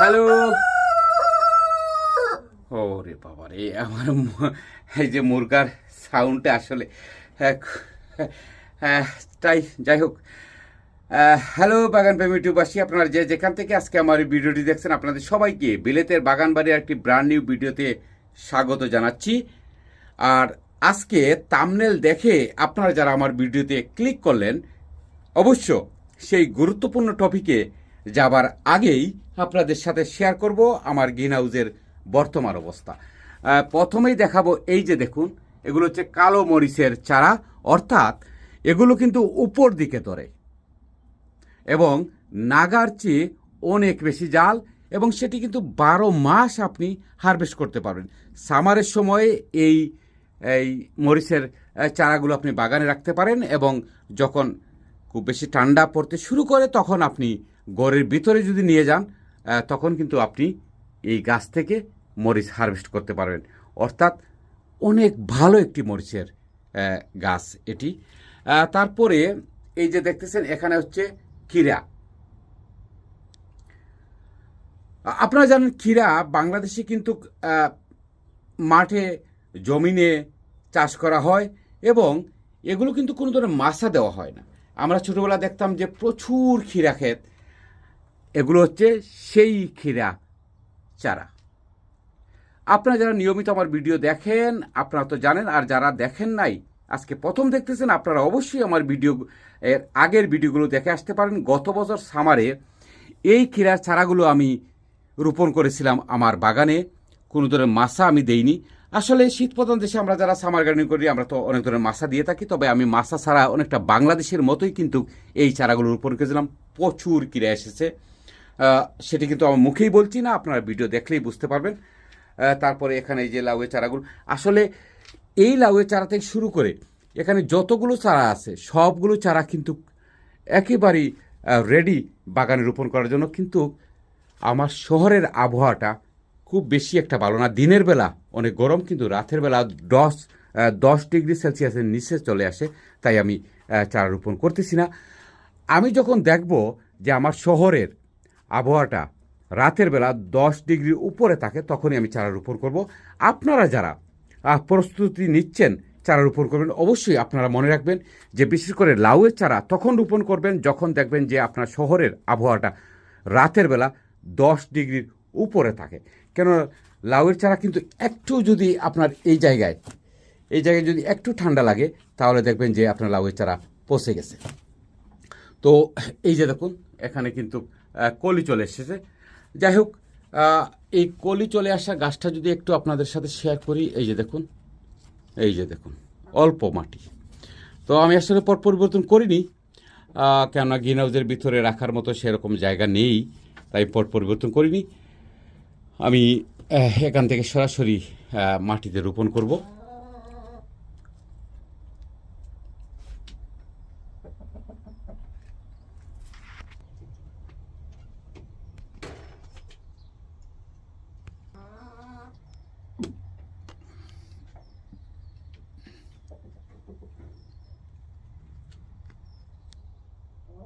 Hello ও রে বাবা রে আমার এই যে মুরগার সাউন্ডটা আসলে তাই, যাই হোক। হ্যালো বাগান প্রেমী ইউটিউবাসী, আপনারা যে যেখান থেকে আজকে আমার এই ভিডিওটি দেখছেন, আপনাদের সবাইকে বিলেতের বাগান বাড়ির একটি ব্র্যান্ড নিউ ভিডিওতে স্বাগত জানাচ্ছি। আর আজকে তামনেল দেখে আপনারা যারা আমার ভিডিওতে ক্লিক করলেন, অবশ্য সেই গুরুত্বপূর্ণ টপিকে যাবার আগেই আপনাদের সাথে শেয়ার করব আমার গ্রিন হাউসের বর্তমান অবস্থা। প্রথমেই দেখাবো এই যে দেখুন, এগুলো হচ্ছে কালো মরিচের চারা, অর্থাৎ এগুলো কিন্তু উপর দিকে ধরে। এবং নাগার চেয়ে অনেক বেশি জাল এবং সেটি কিন্তু বারো মাস আপনি হারভেস্ট করতে পারবেন। সামারের সময়ে এই এই মরিচের চারাগুলো আপনি বাগানে রাখতে পারেন এবং যখন খুব বেশি ঠান্ডা পড়তে শুরু করে তখন আপনি গড়ের ভিতরে যদি নিয়ে যান তখন কিন্তু আপনি এই গাছ থেকে মরিচ হারভেস্ট করতে পারবেন। অর্থাৎ অনেক ভালো একটি মরিচের গাছ এটি। তারপরে এই যে দেখতেছেন, এখানে হচ্ছে ক্ষীরা। আ- আপনারা জানেন ক্ষীরা বাংলাদেশে কিন্তু মাঠে, জমিনে চাষ করা হয় এবং এগুলো কিন্তু কোনো ধরনের মাসা দেওয়া হয় না। আমরা ছোটোবেলা দেখতাম যে প্রচুর ক্ষীরা ক্ষেত এগুলো হচ্ছে সেই ক্ষীরা চারা। আপনারা যারা নিয়মিত আমার ভিডিও দেখেন, আপনারা তো জানেন, আর যারা দেখেন নাই, আজকে প্রথম দেখতেছেন, আপনারা অবশ্যই আমার ভিডিও, এর আগের ভিডিওগুলো দেখে আসতে পারেন। গত বছর সামারে এই ক্ষীরার চারাগুলো আমি রোপণ করেছিলাম আমার বাগানে। কোনো ধরনের মাসা আমি দেইনি। আসলে শীত প্রধান দেশে আমরা যারা সামার গার্ডেনিং করি, আমরা তো অনেক ধরনের মাসা দিয়ে থাকি, তবে আমি মাসা ছাড়া অনেকটা বাংলাদেশের মতোই কিন্তু এই চারাগুলো রোপণ করেছিলাম। প্রচুর কিরা এসেছে। সেটি কিন্তু আমার মুখেই বলছি না, আপনারা ভিডিও দেখলেই বুঝতে পারবেন। তারপরে এখানে এই যে লাউয়ের চারাগুলো, আসলে এই লাউয়ের চারা থেকে শুরু করে এখানে যতগুলো চারা আছে, সবগুলো চারা কিন্তু একেবারেই রেডি বাগানে রোপণ করার জন্য। কিন্তু আমার শহরের আবহাওয়াটা খুব বেশি একটা ভালো না। দিনের বেলা অনেক গরম, কিন্তু রাতের বেলা দশ দশ ডিগ্রি সেলসিয়াসের নিচে চলে আসে, তাই আমি চারা রোপণ করতেছি না। আমি যখন দেখব যে আমার শহরের আবহাওয়াটা রাতের বেলা দশ ডিগ্রির উপরে থাকে, তখনই আমি চারা রোপণ করব। আপনারা যারা প্রস্তুতি নিচ্ছেন চারা রোপণ করবেন, অবশ্যই আপনারা মনে রাখবেন যে বিশেষ করে লাউয়ের চারা তখন রোপণ করবেন, যখন দেখবেন যে আপনার শহরের আবহাওয়াটা রাতের বেলা দশ ডিগ্রির উপরে থাকে। কেন লাউয়ের চারা কিন্তু একটু যদি আপনার এই জায়গায় এই জায়গায় যদি একটু ঠান্ডা লাগে, তাহলে দেখবেন যে আপনার লাউয়ের চারা পচে গেছে। তো এই যে দেখুন, এখানে কিন্তু কলি চলে এসেছে। যাই হোক এই কলি চলে আসা গাছটা যদি একটু আপনাদের সাথে শেয়ার করি, এই যে দেখুন, এই যে দেখুন, অল্প মাটি। তো আমি আসলে পর পরিবর্তন করিনি কেননা গ্রিন হাউসের ভিতরে রাখার মতো সেরকম জায়গা নেই, তাই পট পরিবর্তন করিনি। আমি এখান থেকে সরাসরি মাটিতে রোপণ করব।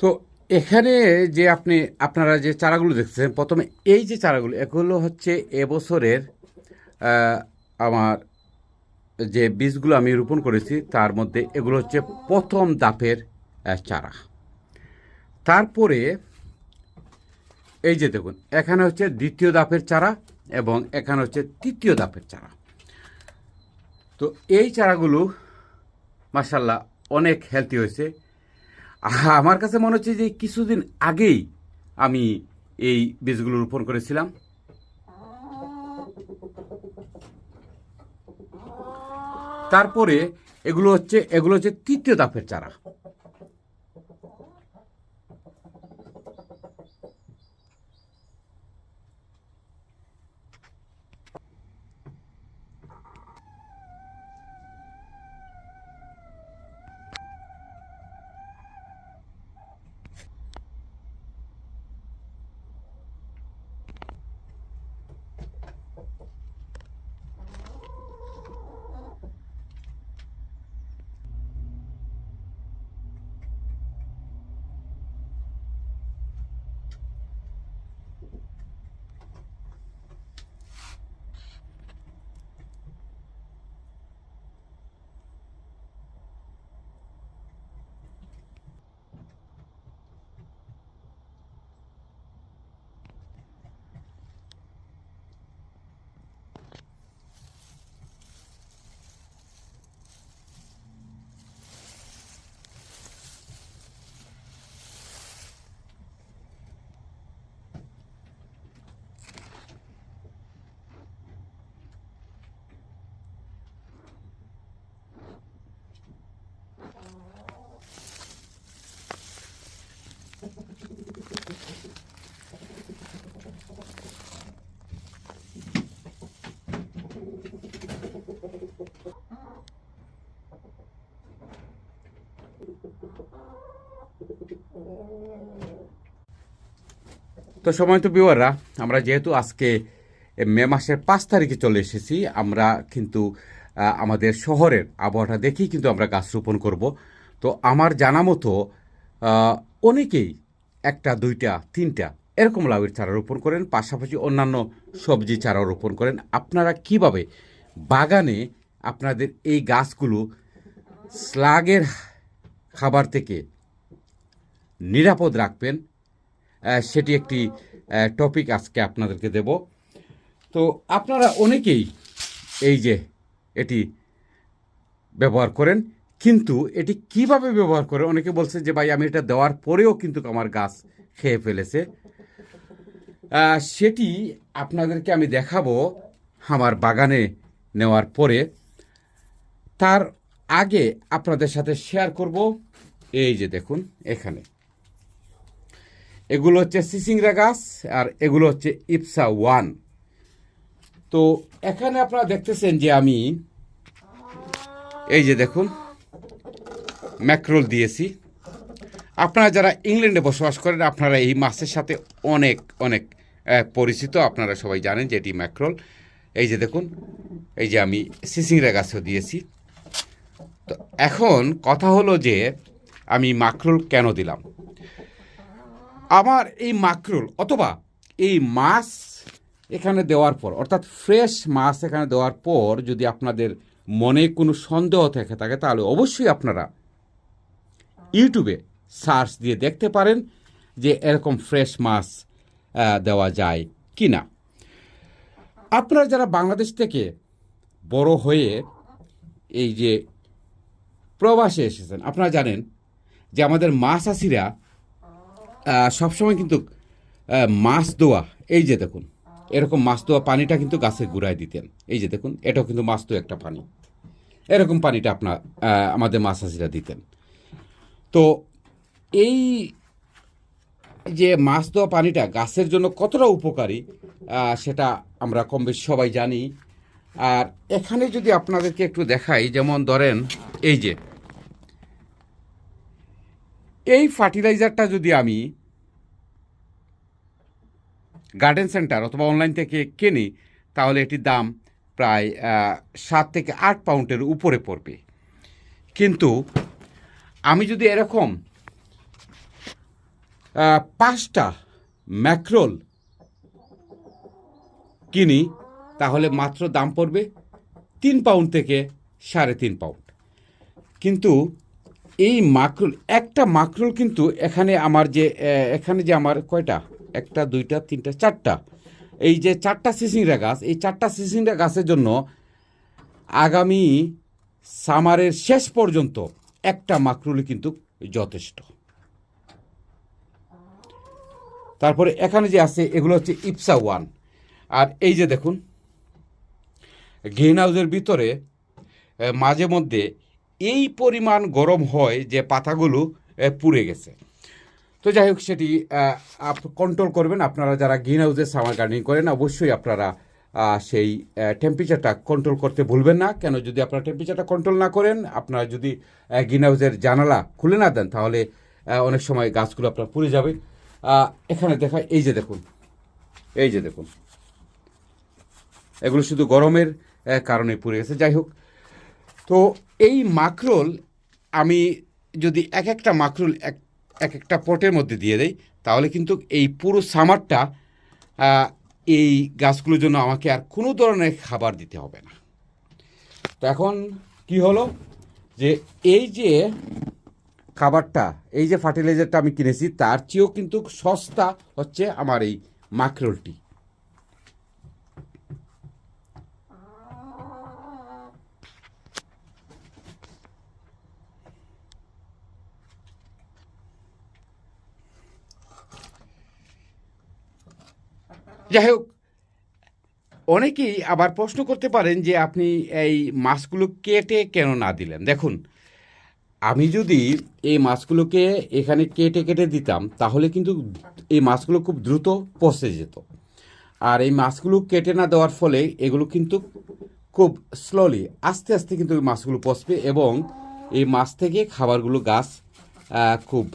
তো এখানে যে আপনি, আপনারা যে চারাগুলো দেখতেছেন, প্রথমে এই যে চারাগুলো, এগুলো হচ্ছে এবছরের আমার যে বীজগুলো আমি রোপণ করেছি, তার মধ্যে এগুলো হচ্ছে প্রথম দাপের চারা। তারপরে এই যে দেখুন, এখানে হচ্ছে দ্বিতীয় দাপের চারা এবং এখানে হচ্ছে তৃতীয় দাপের চারা। তো এই চারাগুলো মাসাল্লাহ অনেক হেলদি হয়েছে। আমার কাছে মনে হচ্ছে যে কিছুদিন আগেই আমি এই বীজগুলো রোপণ করেছিলাম। তারপরে এগুলো হচ্ছে এগুলো হচ্ছে তৃতীয় দাপের চারা। তো সময় তো বিওয়াররা আমরা যেহেতু আজকে মে মাসের পাঁচ তারিখে চলে এসেছি, আমরা কিন্তু আমাদের শহরের আবহাওয়াটা দেখেই কিন্তু আমরা গাছ রোপণ করব। তো আমার জানা মতো অনেকেই একটা, দুইটা, তিনটা এরকম লাউয়ের চারা রোপণ করেন, পাশাপাশি অন্যান্য সবজি চারা রোপণ করেন। আপনারা কীভাবে বাগানে আপনাদের এই গাছগুলো স্লাগের খাবার থেকে নিরাপদ রাখবেন সেটি একটি টপিক আজকে আপনাদেরকে দেব। তো আপনারা অনেকেই এই যে এটি ব্যবহার করেন, কিন্তু এটি কীভাবে ব্যবহার করে? অনেকে বলছে যে, ভাই, আমি এটা দেওয়ার পরেও কিন্তু আমার গাছ খেয়ে ফেলেছে। সেটি আপনাদেরকে আমি দেখাবো আমার বাগানে নেওয়ার পরে। তার আগে আপনাদের সাথে শেয়ার করব। এই যে দেখুন, এখানে। এগুলো হচ্ছে সিসিংরা গাছ আর এগুলো হচ্ছে ইপসা ওয়ান। তো এখানে আপনারা দেখতেছেন যে আমি এই যে দেখুন, ম্যাক্রোল দিয়েছি। আপনারা যারা ইংল্যান্ডে বসবাস করেন, আপনারা এই মাছের সাথে অনেক অনেক পরিচিত। আপনারা সবাই জানেন যে এটি ম্যাক্রোল। এই যে দেখুন, এই যে আমি সিসিংরা গাছও দিয়েছি। তো এখন কথা হলো যে আমি মাকরোল কেন দিলাম? আমার এই মাকরোল অথবা এই মাছ এখানে দেওয়ার পর অর্থাৎ ফ্রেশ মাছ এখানে দেওয়ার পর যদি আপনাদের মনে কোনো সন্দেহ থেকে থাকে তাহলে অবশ্যই আপনারা ইউটিউবে সার্চ দিয়ে দেখতে পারেন যে এরকম ফ্রেশ মাছ দেওয়া যায় কি না আপনারা যারা বাংলাদেশ থেকে বড় হয়ে এই যে প্রবাসে এসেছেন আপনারা জানেন যে আমাদের মাছ আহ, সবসময় কিন্তু মাছ দেওয়া এই যে দেখুন, এরকম মাছ দেওয়া পানিটা কিন্তু গাছে গুড়ায় দিতেন। এই যে দেখুন, এটাও কিন্তু মাছ দেওয়া একটা পানি। এরকম পানিটা আপনার আমাদের মাছ চাষিরা দিতেন। তো এই যে মাছ দেওয়া পানিটা গাছের জন্য কতটা উপকারী সেটা আমরা কম বেশি সবাই জানি। আর এখানে যদি আপনাদেরকে একটু দেখাই, যেমন ধরেন, এই যে এই ফার্টিলাইজারটা যদি আমি গার্ডেন সেন্টার অথবা অনলাইন থেকে কিনি, তাহলে এটির দাম প্রায় সাত থেকে আট পাউন্ডের উপরে পড়বে। কিন্তু আমি যদি এরকম পাঁচটা ম্যাক্রোল কিনি, তাহলে মাত্র দাম পড়বে তিন পাউন্ড থেকে সাড়ে তিন পাউন্ড। কিন্তু এই মাকরুল, একটা মাকরুল কিন্তু এখানে আমার যে এখানে যে আমার কয়টা? একটা, দুইটা, তিনটা, চারটা। এই যে চারটা সিসিংরা গাছ, এই চারটা সিসিংরা গাছের জন্য আগামী সামারের শেষ পর্যন্ত একটা মাকরুলই কিন্তু যথেষ্ট। তারপরে এখানে যে আছে, এগুলো হচ্ছে ইপসা ওয়ান। আর এই যে দেখুন গ্রিন হাউসের ভিতরে মাঝে মধ্যে এই পরিমাণ গরম হয় যে পাতাগুলো পুড়ে গেছে। তো যাই হোক, সেটি কন্ট্রোল করবেন। আপনারা যারা গ্রিন হাউসে সামার গার্ডেনিং করেন, অবশ্যই আপনারা সেই টেম্পারেচারটা কন্ট্রোল করতে ভুলবেন না। কেন, যদি আপনারা টেম্পারেচারটা কন্ট্রোল না করেন, আপনারা যদি গ্রিন হাউসের জানালা খুলে না দেন, তাহলে অনেক সময় গাছগুলো আপনার পুড়ে যাবে। এখানে দেখা, এই যে দেখুন, এই যে দেখুন। এগুলো শুধু গরমের কারণে পুড়ে গেছে। যাই হোক তো এই মাকরোল আমি যদি এক একটা মাকরোল এক এক একটা পটের মধ্যে দিয়ে দেই, তাহলে কিন্তু এই পুরো সামারটা এই গাছগুলোর জন্য আমাকে আর কোনো ধরনের খাবার দিতে হবে না। তো এখন কি হলো? যে এই যে খাবারটা, এই যে ফার্টিলাইজারটা আমি কিনেছি, তার চেয়েও কিন্তু সস্তা হচ্ছে আমার এই মাকরোলটি। যাই হোক, অনেকেই আবার প্রশ্ন করতে পারেন যে আপনি এই মাছগুলো কেটে কেন না দিলেন? দেখুন, আমি যদি এই মাছগুলোকে এখানে কেটে কেটে দিতাম, তাহলে কিন্তু এই মাছগুলো খুব দ্রুত পচে যেত। আর এই মাছগুলো কেটে না দেওয়ার ফলে এগুলো কিন্তু খুব স্লোলি আস্তে আস্তে কিন্তু এই মাছগুলো পচবে এবং এই মাছ থেকে খাবারগুলো গাছ খুব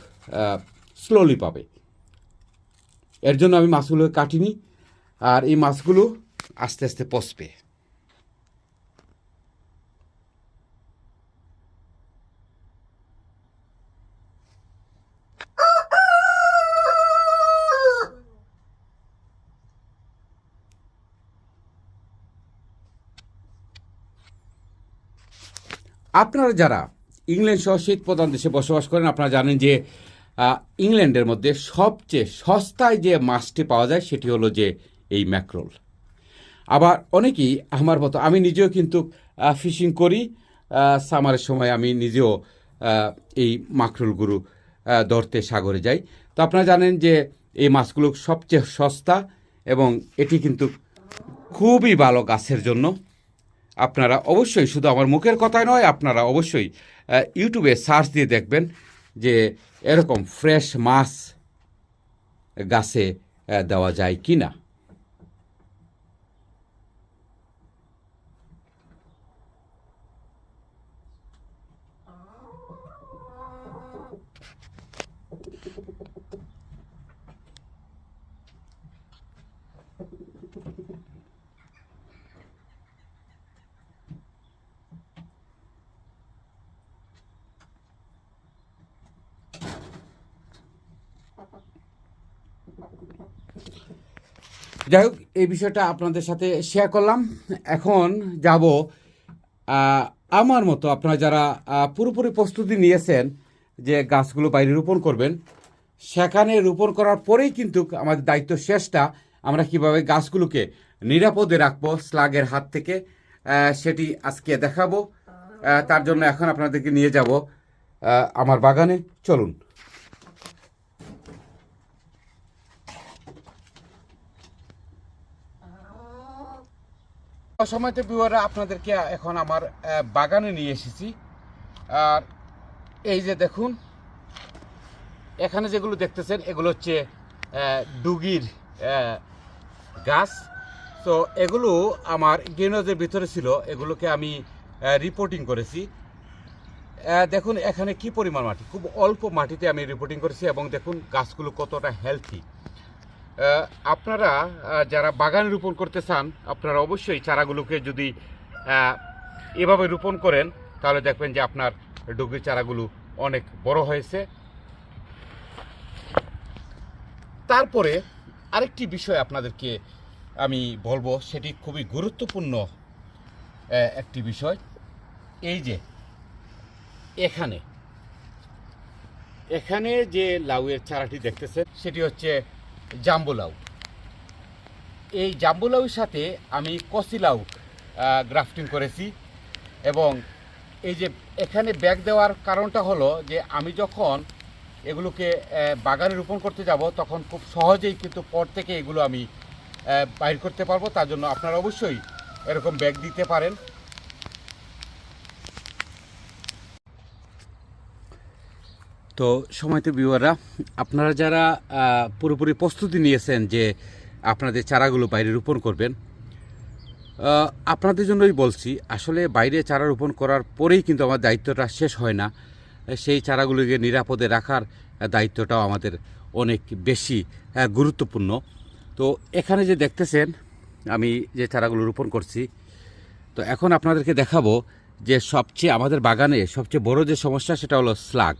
স্লোলি পাবে। এর জন্য আমি মাছগুলো কাটিনি। আর এই মাছগুলো আস্তে আস্তে পচবে। আপনারা যারা ইংল্যান্ড সহ শীত প্রধান দেশে বসবাস করেন, আপনারা জানেন যে ইংল্যান্ডের মধ্যে সবচেয়ে সস্তায় যে মাছটি পাওয়া যায়, সেটি হলো যে এই ম্যাক্রোল। আবার অনেকেই আমার মতো আমি নিজেও কিন্তু ফিশিং করি সামারের সময় আমি নিজেও এই মাকরোলগুলো আহ, ধরতে সাগরে যাই। তো আপনারা জানেন যে এই মাছগুলো সবচেয়ে সস্তা এবং এটি কিন্তু খুবই ভালো গাছের জন্য। আপনারা অবশ্যই শুধু আমার মুখের কথাই নয় আপনারা অবশ্যই ইউটিউবে সার্চ দিয়ে দেখবেন যে এরকম ফ্রেশ মাছ গাছে দেওয়া যায় কি না যাই হোক, এই বিষয়টা আপনাদের সাথে শেয়ার করলাম। এখন যাব আমার মতো আপনারা যারা পুরোপুরি প্রস্তুতি নিয়েছেন যে গাছগুলো বাইরে রোপণ করবেন, সেখানে রোপণ করার পরেই কিন্তু আমাদের দায়িত্ব শেষটা আমরা কীভাবে গাছগুলোকে নিরাপদে রাখব স্লাগের হাত থেকে সেটি আজকে দেখাবো। তার জন্য এখন আপনাদেরকে নিয়ে যাব আমার বাগানে। চলুন। সময়তে বিওয়ারা আপনাদেরকে এখন আমার বাগানে নিয়ে এসেছি। আর এই যে দেখুন, এখানে যেগুলো দেখতেছেন, এগুলো হচ্ছে ডুগির গাছ। তো এগুলো আমার গ্রিনহাউসের ভিতরে ছিল, এগুলোকে আমি রিপোর্টিং করেছি। দেখুন, এখানে কি পরিমাণ মাটি? খুব অল্প মাটিতে আমি রিপোর্টিং করেছি এবং দেখুন, গাছগুলো কতটা হেলথি আপনারা যারা বাগান রোপণ করতে চান, আপনারা অবশ্যই চারাগুলোকে যদি এভাবে রোপণ করেন, তাহলে দেখবেন যে আপনার ডুগরি চারাগুলো অনেক বড় হয়েছে। তারপরে আরেকটি বিষয় আপনাদেরকে আমি বলব, সেটি খুবই গুরুত্বপূর্ণ একটি বিষয়। এই যে, এখানে এখানে যে লাউয়ের চারাটি দেখতেছেন, সেটি হচ্ছে জাম্বু লাউ এই জাম্বু লাউয়ের সাথে আমি কচি লাউ গ্রাফটিং করেছি এবং এই যে এখানে ব্যাগ দেওয়ার কারণটা হলো যে আমি যখন এগুলোকে বাগানে রোপণ করতে যাব, তখন খুব সহজেই কিন্তু পর থেকে এগুলো আমি বাইর করতে পারব। তার জন্য আপনারা অবশ্যই এরকম ব্যাগ দিতে পারেন। তো সময়তে বিওয়াররা আপনারা যারা পুরোপুরি প্রস্তুতি নিয়েছেন যে আপনাদের চারাগুলো বাইরে রোপণ করবেন আপনাদের জন্যই বলছি, আসলে বাইরে চারা রোপণ করার পরেই কিন্তু আমার দায়িত্বটা শেষ হয় না। সেই চারাগুলোকে নিরাপদে রাখার দায়িত্বটাও আমাদের অনেক বেশি গুরুত্বপূর্ণ। তো এখানে যে দেখতেছেন, আমি যে চারাগুলো রোপণ করছি, তো এখন আপনাদেরকে দেখাবো যে সবচেয়ে আমাদের বাগানে সবচেয়ে বড় যে সমস্যা সেটা হলো স্লাগ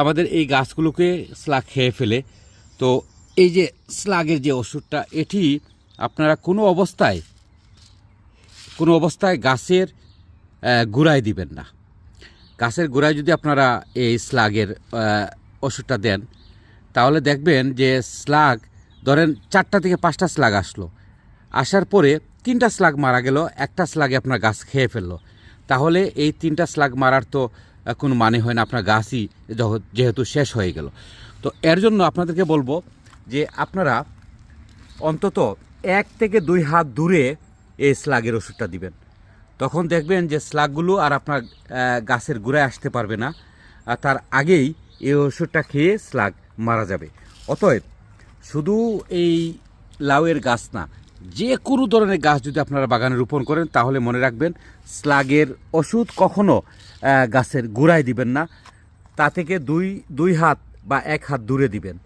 আমাদের এই গাছগুলোকে স্লাগ খেয়ে ফেলে। তো এই যে স্লাগের যে ওষুধটা, এটি আপনারা কোনো অবস্থায় কোনো অবস্থায় গাছের গোড়ায় দিবেন না। গাছের গোড়ায় যদি আপনারা এই স্লাগের ওষুধটা দেন, তাহলে দেখবেন যে স্লাগ ধরেন চারটা থেকে পাঁচটা স্লাগ আসলো। আসার পরে তিনটা স্লাগ মারা গেল, একটা স্লাগে আপনার গাছ খেয়ে ফেলল। তাহলে এই তিনটা স্লাগ মারার তো কোনো মানে হয় না, আপনার গাছই যেহেতু শেষ হয়ে গেল। তো এর জন্য আপনাদেরকে বলব যে আপনারা অন্তত এক থেকে দুই হাত দূরে এই স্লাগের ওষুধটা দিবেন। তখন দেখবেন যে স্লাগগুলো আর আপনার গাছের গোড়ায় আসতে পারবে না, আর তার আগেই এই ওষুধটা খেয়ে স্লাগ মারা যাবে। অতএব শুধু এই লাউয়ের গাছ না যে কোনো ধরনের গাছ যদি আপনারা বাগানে রোপণ করেন, তাহলে মনে রাখবেন স্লাগের ওষুধ কখনো গাছের গোড়ায় দিবেন না। তা থেকে দুই দুই হাত বা এক হাত দূরে দিবেন।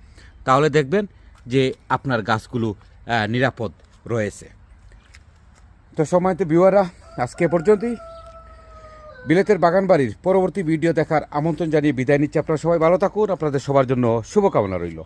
তাহলে দেখবেন যে আপনার গাছগুলো নিরাপদ রয়েছে। তো সময়তে বিওয়াররা আজকে পর্যন্তই। বিলেতের বাগান বাড়ির পরবর্তী ভিডিও দেখার আমন্ত্রণ জানিয়ে বিদায় নিচ্ছি। আপনারা সবাই ভালো থাকুন। আপনাদের সবার জন্য শুভকামনা রইল।